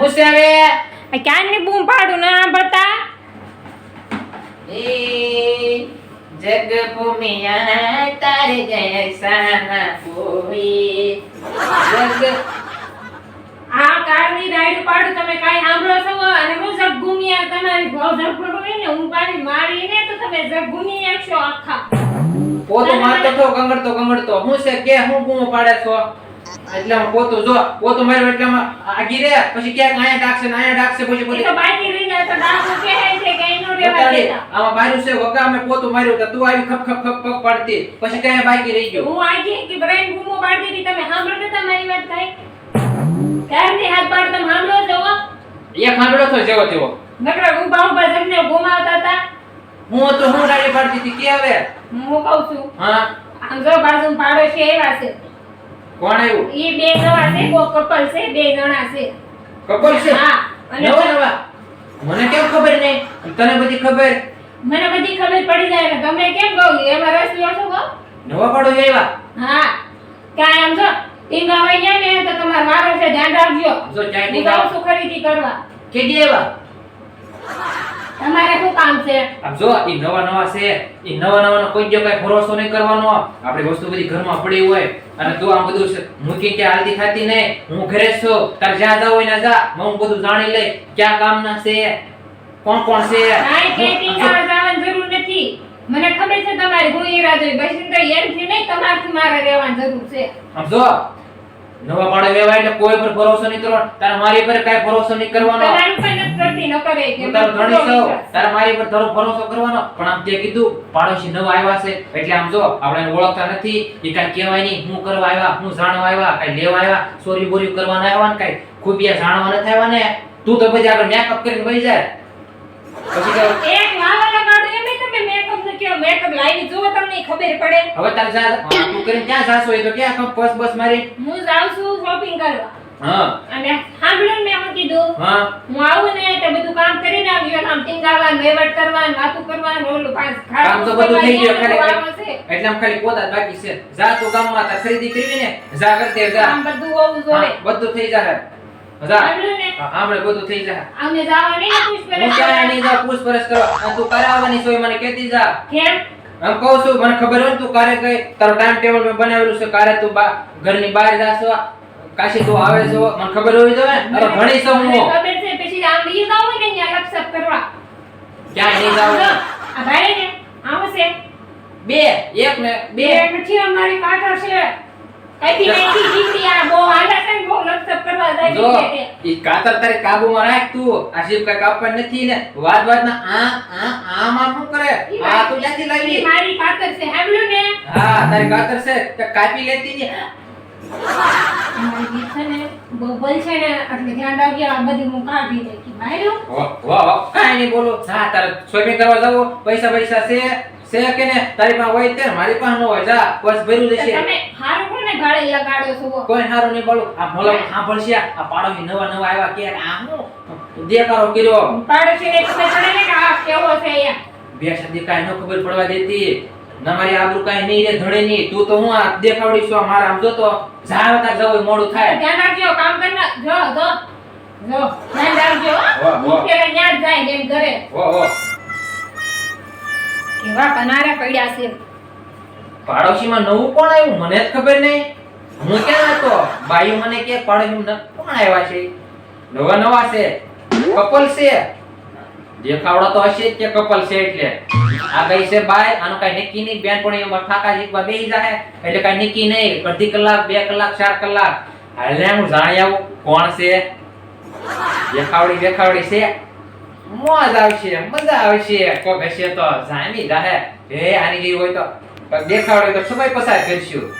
હું આ ક્યાંની બૂમ પાડું? ના બતા એ જગ ભૂમિયા તારે જૈસા કોઈ જગ આ કારની રાઈડ પાડું તમે કાઈ સાંભળો છો? અને હું જગ ઘૂમ્યા તમારી ભાવ ધરપડ હોય ને હું પાડી મારીને તો તમે જગ ઘૂમી છો આખા. પોતો મારતો તો કંગડતો કંગડતો હું છે કે હું બૂમો પાડે છો? એટલે પોતું જો પોતું માર્યો એટલે આગી રે પછી ક્યાંક આયા ડાકશે ને આયા ડાકશે પછી બોલી તો બાકી રહીને તો ડાકુ હે છે કે એનો રેવા દેતા. આમાં બારું છે વગા અમે પોતું માર્યું તો તું આવી ખપ ખપ ખપ પગ પાડતી. પછી ક્યાં બાકી રહી ગયો. હું આજે કે બ્રેન ગુમો પાડતી હતી તમે સાંભળો નતા મારી વાત કાંઈ. ક્યારથી હાથ પાડ તમે સાંભળો હો? એક હાંભળો તો જેવો તેવો. નકરા ઊભા ઊભા જમને ગુમાવતા હતા. હું તો હું રાડી પાડતી હતી કે હવે? હું કહું છું હા? આમ જો બાજુ છે એવા છે. કોણ આવ્યું? ઈ બે જણા છે કો કપલ છે બે જણા છે. કપલ છે? હા અને નવા નવા? મને કેમ ખબર નહીં તને બધી ખબર? મને બધી ખબર પડી જાય ને તમે કેમ કહો? એમાં રસ લ્યો છો કહો. નવા પાડો આવ્યા? હા. કાય આમ જો ટીંગા હોય ગયા ને તો તમારે વારો છે ધ્યાન રાખજો. જો હું ની ખરીદી કરવા. કેદી આવ્યા? તમારે શું કામ છે? આપ જો ઈ નવા નવા છે. ઈ નવા નવાનો કોઈ જો કઈ ભરોસો નહીં કરવાનો. આપણે વસ્તુ બધી ઘરમાં પડી હોય. અને તું આમ બધું મૂકી કે હાલતી ખાતી ને હું ઘરે જ છું. તાર જ્યાં જાવ હોય ને જા. હું બધું જાણી લે ક્યાં કામના છે? કોણ કોણ છે? કાંઈ કે ટીંગા જવાની જરૂર નથી. મને ખબર છે તમારી હું ઈરા જોઈ બસ તો એમથી નહીં તમારથી મારે રહેવાની જરૂર છે. આમ જો નવા પાડે વેવાય એટલે કોઈ પર ભરોસો નહીં કરવાનો. તારે મારી પર કઈ ભરોસો નહીં કરવાનો. તમારું ન કરે કે તારો પૂરો તારે મારી પર તારો ભરોસો કરવાનો? પણ આમ તે કીધું પાડોશી નવા આવ્યા છે. એટલે આમ જો આપણે ઓળખતા નથી. એ કાંઈ કહેવાય નહીં. હું કરવા આવ્યા હું જાણવા આવ્યા કાંઈ લેવા આવ્યા ચોરી બોરી કરવાના આવ્યા ને કાંઈ. ખૂબિયા જાણવા નથી આવ્યા ને. તું તો પછી આગળ મેકઅપ કરીને વહી જાય. પછી એક વાવા કાઢો એમ તમે મેકઅપ ને કેવો મેકઅપ લાવી જો તમને ખબર પડે. હવે તારે જા તું કરીને ક્યાં જાશો? એ તો ક્યાં કમ બસ બસ મારી? હું જાઉં છું શોપિંગ કરવા. હા. અને સાંભળ્યું મેં શું કીધું. હા. હું આવું ને તે બધું કામ કરીને આવ્યો આમ ટીંગાવા વહીવટ કરવા ને વાતું કરવા ને ઓલું પાંચ કામ તો બધું થઈ ગયું ખાલી એટલે આમ ખાલી પોતા જ બાકી છે. જા તું ગામમાં તાર ખરીદી કરવી ને જા કરતે જા. આમ બધું હોવું જોઈએ. બધું થઈ જાય હા, આપણે બધું થઈ હું પૂછપરછ પૂછપરછ અને તું કારે આવવાની મને કહેતી જા. કેમ? કહું છું મને ખબર હોય તું કારે કઈ તારો ટાઈમ ટેબલ મેં બનાવેલું છે કારે તું ઘરની બહાર જાશો. કાશી તું આવે છો મને ખબર હોવી જોઈએ? અરે ભણી છું હું. ખબર છે પછી આમ ઈ જાવ ને અહીંયા લપસપ કરવા. ક્યાં નહીં જાવ? આ ભાઈ ને આવશે બે એક ને બે. નથી અમારી કાટર છે. કઈથી કઈથી દીકરી આ બહુ હાલે છે બહુ લપસપ કરવા જાય છે ઈ કાતર તારી કાબુમાં રાખ તું. આ શિવ કાપવા નથી ને વાત વાત ના આ આ આમ આમ શું કરે? આ તું ક્યાંથી લાવી? મારી કાતર છે સાંભળ્યું ને? હા તારી કાતર છે તે કાપી લેતી ને. છે ને બહુ છે ને એટલે ધ્યાન રાખજો આ બધી હું કાઢી નાખી માર્યો. વાહ વાહ વાહ. કાંઈ નહીં હા તારે શોપિંગ કરવા જાવ? પૈસા પૈસા છે? છે કે ને? તારી પાસે હોય તે મારી પાસે ન હોય. જા બસ ભર્યું જશે તમે હારું કોને ગાળે લગાડો છો કોઈ સારું નહીં બોલું. આ મોલા પાડોશી નવા નવા આવ્યા કે આ હું? દેખાડો કર્યો. પાડોશીને ખબર પડે ને કે આ કેવો છે એમ બે શબ્દ કાંઈ ન ખબર પડવા દેતી. ના મારી આબરૂ કાઈ નહીં રે ધડે નહીં. તું તો હું આ દેખાવડી છો મારા આમ જોતો જાવ તા જવું મોડું થાય. ધ્યાન રાખજો કામ કરીને જો જો જો. ધ્યાન રાખજો હો. વાહ, વાહ. હું પેલા ન્યા જાય એમ કરે ઓ ઓ કેવા કનારા પડ્યા છે. પાડોશીમાં નવું કોણ આવ્યું? મને જ ખબર નહીં. હું ક્યાં હતો? બાઈ મને કે પાડોશીમાં કોણ આવ્યા છે? નવા નવા છે. કપલ છે. દેખાવડા તો હશે જ કે કપલ છે એટલે. આ ગઈ છે બાય, આનો કઈ નક્કી નહીં, બેન પણ એમાં ફાકા જીતવા બેહી જાય એટલે કઈ નક્કી નહીં, અડધી કલાક, બે કલાક, ચાર કલાક. હાલે હું જાણી આવું, કોણ છે? દેખાવડી દેખાવડી છે? મોજ આવશે, મજા આવશે. કોક હશે તો જામી જાહે. હે આની જેવી હોય તો દેખાવડી તો સમય પસાર કરશું.